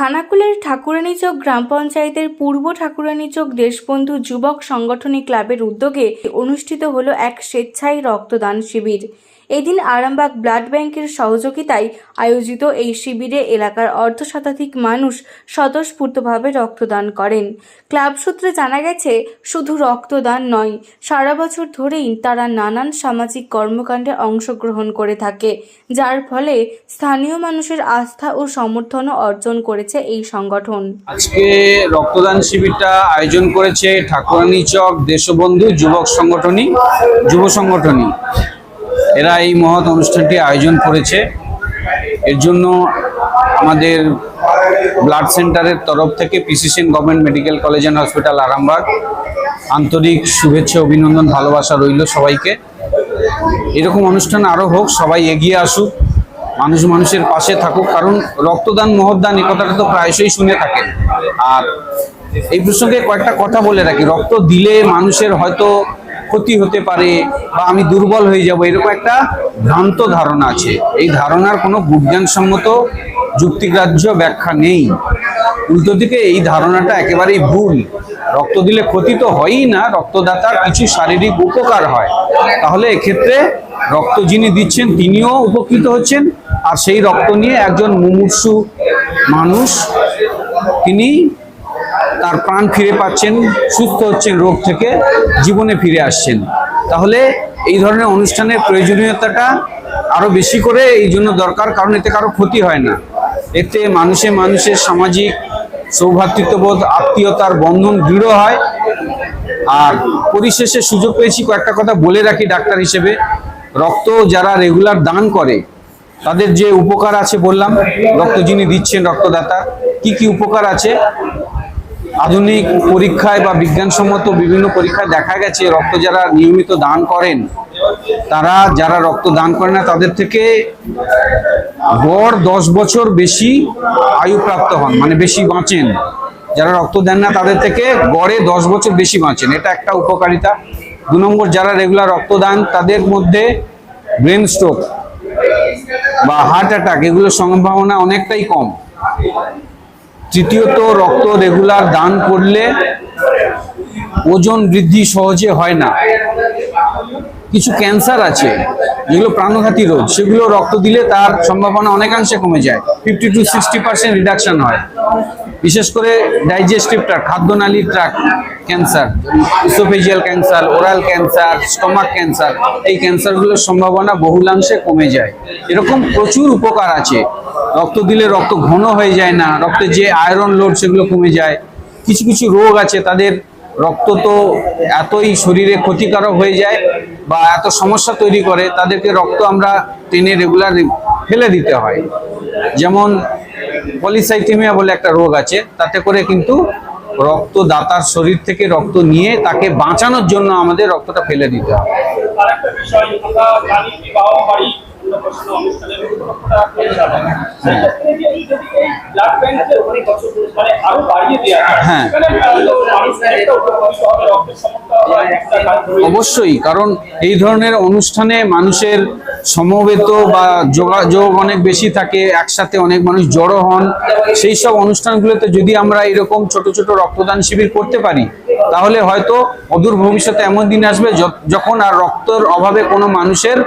খানাকুলের ঠাকুরানীচক গ্রাম পঞ্চায়েতের পূর্ব ঠাকুরানীচক দেশবন্ধু যুবক সংগঠনী ক্লাবের উদ্যোগে অনুষ্ঠিত হলো এক স্বেচ্ছায় রক্তদান শিবির। এদিন আরামবাগ ব্লাড ব্যাংকের সহযোগিতায় আয়োজিত এই শিবিরে এলাকার অর্ধ শতাধিক মানুষ স্বতঃস্ফূর্তভাবে রক্তদান করেন। ক্লাব সূত্রে জানা গেছে, শুধু রক্তদান নয়, সারা বছর ধরেই তারা নানান সামাজিক কর্মকাণ্ডে অংশগ্রহণ করে থাকে, যার ফলে স্থানীয় মানুষের আস্থা ও সমর্থনও অর্জন করেছে এই সংগঠন। আজকে রক্তদান শিবিরটা আয়োজন করেছে ঠাকুরানী চক দেশবন্ধু যুবক সংগঠনী, যুব সংগঠনী। এরা এই মহৎ অনুষ্ঠানটি আয়োজন করেছে। এর জন্য আমাদের ব্লাড সেন্টারের তরফ থেকে PCCN government medical college and hospital Arambagh আন্তরিক শুভেচ্ছা, অভিনন্দন, ভালোবাসা রইল সবাইকে। এরকম অনুষ্ঠান আরও হোক, সবাই এগিয়ে আসুক, মানুষ মানুষের পাশে থাকুক, কারণ রক্তদান মহদান এ কথাটা তো প্রায়শই শুনে থাকেন। আর এই প্রসঙ্গে কয়েকটা কথা বলে রাখি। রক্ত দিলে মানুষের হয়তো ক্ষতি হতে পারে বা আমি দুর্বল হয়ে যাব, এরকম একটা ভ্রান্ত ধারণা আছে। এই ধারণার কোনো বিজ্ঞানসম্মত যুক্তিগ্রাহ্য ব্যাখ্যা নেই। উল্টো দিকে এই ধারণাটা একেবারেই ভুল। রক্ত দিলে ক্ষতি তো হয়ই না, রক্তদাতার কিছু শারীরিক উপকার হয়। তাহলে এক্ষেত্রে রক্ত যিনি দিচ্ছেন, তিনিও উপকৃত হচ্ছেন। আর সেই রক্ত নিয়ে একজন মুমূর্ষু মানুষ, তিনি তার প্রাণ ফিরে পাচ্ছেন, সুস্থ হচ্ছেন রোগ থেকে, জীবনে ফিরে আসছেন। তাহলে এই ধরনের অনুষ্ঠানের প্রয়োজনীয়তাটা আরও বেশি করে এই জন্য দরকার, কারণ এতে কারও ক্ষতি হয় না। এতে মানুষে মানুষের সামাজিক সৌভ্রাতৃত্ববোধ আত্মীয়তার বন্ধন দৃঢ় হয়। আর পরিশেষে সুযোগ পেয়েছি কয়েকটা কথা বলে রাখি ডাক্তার হিসেবে। রক্ত যারা রেগুলার দান করে, তাদের যে উপকার আছে বললাম, রক্ত যিনি দিচ্ছেন রক্তদাতা, কি কি উপকার আছে? আধুনিক পরীক্ষায় বা বিজ্ঞানসম্মত বিভিন্ন পরীক্ষায় দেখা গেছে, রক্ত যারা নিয়মিত দান করেন, তারা যারা রক্ত দান করে না, তাদের থেকে গড় দশ বছর বেশি আয়ু প্রাপ্ত হন মানে বেশি বাঁচেন। যারা রক্ত দেন না, তাদের থেকে গড়ে দশ বছর বেশি বাঁচেন। এটা একটা উপকারিতা। দু নম্বর, যারা রেগুলার রক্ত রক্তদান তাদের মধ্যে ব্রেন স্ট্রোক বা হার্ট অ্যাটাক এগুলোর সম্ভাবনা অনেকটাই কম। তৃতীয়ত রক্ত রেগুলার দান করলে ওজন বৃদ্ধি সহজে হয় না। কিছু ক্যান্সার আছে, যেগুলো প্রাণঘাতী রোগ, সেগুলো রক্ত দিলে তার সম্ভাবনা অনেকাংশে কমে যায় fifty two sixty percent reduction হয়। বিশেষ করে digestive tract খাদ্যনালীর tract cancer oesophageal cancer oral cancer stomach cancer এই ক্যান্সারগুলোর সম্ভাবনা বহুলাংশে কমে যায়। এরকম প্রচুর উপকার আছে। রক্ত দিলে রক্ত ঘন হয়ে যায় না, রক্তে যে আয়রন লোড সেগুলো কমে যায়, কিছু কিছু রোগ আছে, তাদের রক্ত তো এতই শরীরে ক্ষতিকারক হয়ে যায় বা এত সমস্যা তৈরি করে, তাদেরকে রক্ত আমরা টেনে রেগুলার ফেলে দিতে হয়। যেমন পলিসাইথেমিয়া বলে একটা রোগ আছে, তাতে করে কিন্তু রক্তদাতার শরীর থেকে রক্ত নিয়ে তাকে বাঁচানোর জন্য আমাদের রক্তটা ফেলে দিতে হয়। হয়, অবশ্যই কারণ এই ধরনের অনুষ্ঠানে মানুষের সমবেত বা যোগাযোগ অনেক বেশি থাকে, একসাথে অনেক মানুষ জড়ো হন। সেই সব অনুষ্ঠানগুলোতে যদি আমরা এরকম ছোট ছোট রক্তদান শিবির করতে পারি, তাহলে হয়তো অদূর ভবিষ্যতে এমন দিন আসবে যখন আর রক্তর অভাবে কোনো মানুষের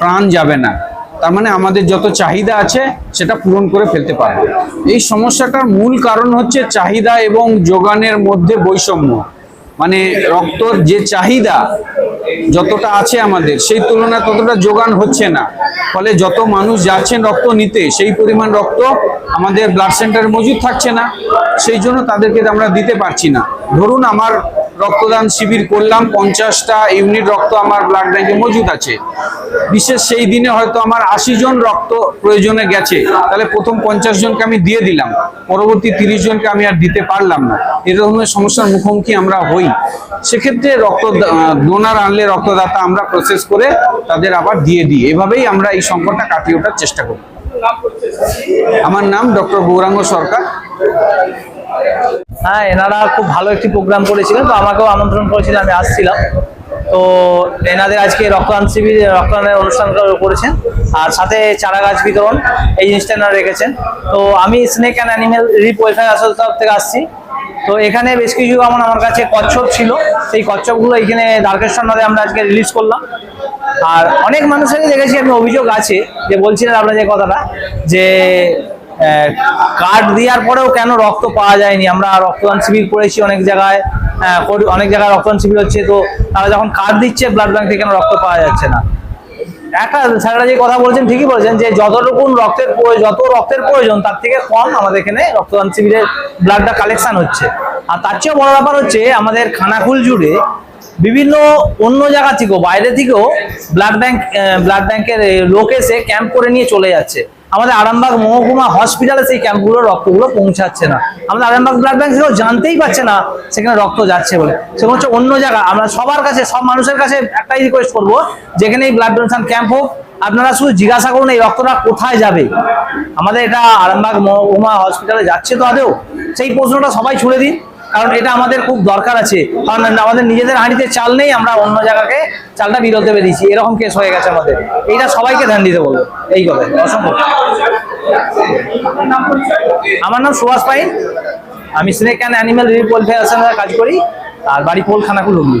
প্রাণ যাবে না। তার মানে আমাদের যত চাহিদা আছে, সেটা পূরণ করে ফেলতে পারবে। এই সমস্যাটার মূল কারণ হচ্ছে চাহিদা এবং যোগানের মধ্যে বৈষম্য। মানে রক্তর যে চাহিদা যতটা আছে আমাদের, সেই তুলনায় ততটা যোগান হচ্ছে না। ফলে যত মানুষ যাচ্ছেন রক্ত নিতে, সেই পরিমাণ রক্ত আমাদের ব্লাড সেন্টারে মজুদ থাকছে না। সেই জন্য তাদেরকে আমরা দিতে পারছি না। ধরুন আমার রক্তদান শিবির করলাম, পঞ্চাশটা ইউনিট রক্ত আমার ব্লাড ব্যাংকে মজুদ আছে। বিশেষ সেই দিনে হয়তো আমার আশি জন রক্ত প্রয়োজনে গেছে। তাহলে প্রথম পঞ্চাশ জনকে আমি দিয়ে দিলাম, পরবর্তী তিরিশ জনকে আমি আর দিতে পারলাম না। এরকমের সমস্যার মুখোমুখি আমরা হই। সেক্ষেত্রে রক্ত ডোনার আনলে রক্তদাতা আমরা প্রসেস করে তাদের আবার দিয়ে দিই। এভাবেই আমরা এই সংকটটা কাটিয়ে ওঠার চেষ্টা করি। আমার নাম ডক্টর গৌরাঙ্গ সরকার। হ্যাঁ এনারা খুব ভালো একটি প্রোগ্রাম করেছিলেন, তো আমাকেও আমন্ত্রণ করেছিলেন আমি আসছিলাম। তো এনাদের আজকে রক্তদান শিবির, রক্তদানের অনুষ্ঠান করেছেন, আর সাথে চারা গাছ বিতরণ, এই জিনিসটা এনারা রেখেছেন। তো আমি snake and animal rip welfare association থেকে আসছি। তো এখানে বেশ কিছু যেমন আমার কাছে কচ্ছপ ছিল, সেই কচ্ছপগুলো এখানে দ্বারকেশ্বর নদে আমরা আজকে রিলিজ করলাম। আর অনেক মানুষেরই দেখেছি, আমি অভিযোগ আছে, যে বলছিলেন আপনার যে কথাটা, যে কার্ড দেওয়ার পরেও কেন রক্ত পাওয়া যায়নি? আমরা রক্তদান শিবির করেছি অনেক জায়গায় অনেক জায়গায় রক্তদান শিবির হচ্ছে, তো তারা যখন কার্ড দিচ্ছে ব্লাড ব্যাংক থেকে কেন রক্ত পাওয়া যাচ্ছে না? একটা স্যাররা যে কথা বলছেন, ঠিকই বলছেন যে যতটুকু রক্তের যত রক্তের প্রয়োজন, তার থেকে কম আমাদের এখানে রক্তদান শিবিরের ব্লাডটা কালেকশন হচ্ছে। আর তার চেয়েও বড় ব্যাপার হচ্ছে, আমাদের খানাকুল জুড়ে বিভিন্ন অন্য জায়গা থেকেও, বাইরে থেকেও ব্লাড ব্যাংক ব্লাড ব্যাংকের লোক এসে ক্যাম্প করে নিয়ে চলে যাচ্ছে। আমাদের আরামবাগ মহকুমা হসপিটালে সেই ক্যাম্পগুলো রক্তগুলো পৌঁছাচ্ছে না। আমাদের আরামবাগ ব্লাড ব্যাংক থেকেও জানতেই পারছে না, সেখানে রক্ত যাচ্ছে বলে। সেখানে হচ্ছে অন্য জায়গা। আমরা সবার কাছে, সব মানুষের কাছে একটাই রিকোয়েস্ট করব যেখানে এই ব্লাড ডোনেশন ক্যাম্প হোক, আপনারা শুধু জিজ্ঞাসা করুন এই রক্তটা কোথায় যাবে। আমাদের এটা আরামবাগ মহকুমা হসপিটালে যাচ্ছে তো আদেও সেই প্রশ্নটা সবাই ছুড়ে দিন। কারণ এটা আমাদের খুব দরকার আছে। কারণ আমাদের নিজেদের হাঁড়িতে চাল নেই, আমরা অন্য জায়গাকে চালটা বিরোধে বেরিয়েছি এরকম কেস হয়ে গেছে আমাদের। এইটা সবাইকে ধ্যান দিতে বলব। এই কথা। অসম্ভব। আমার নাম সুভাষ পাইন। আমি snake and animal relief welfare কাজ করি। আর বাড়ি পোল খানাকুল হুগলি।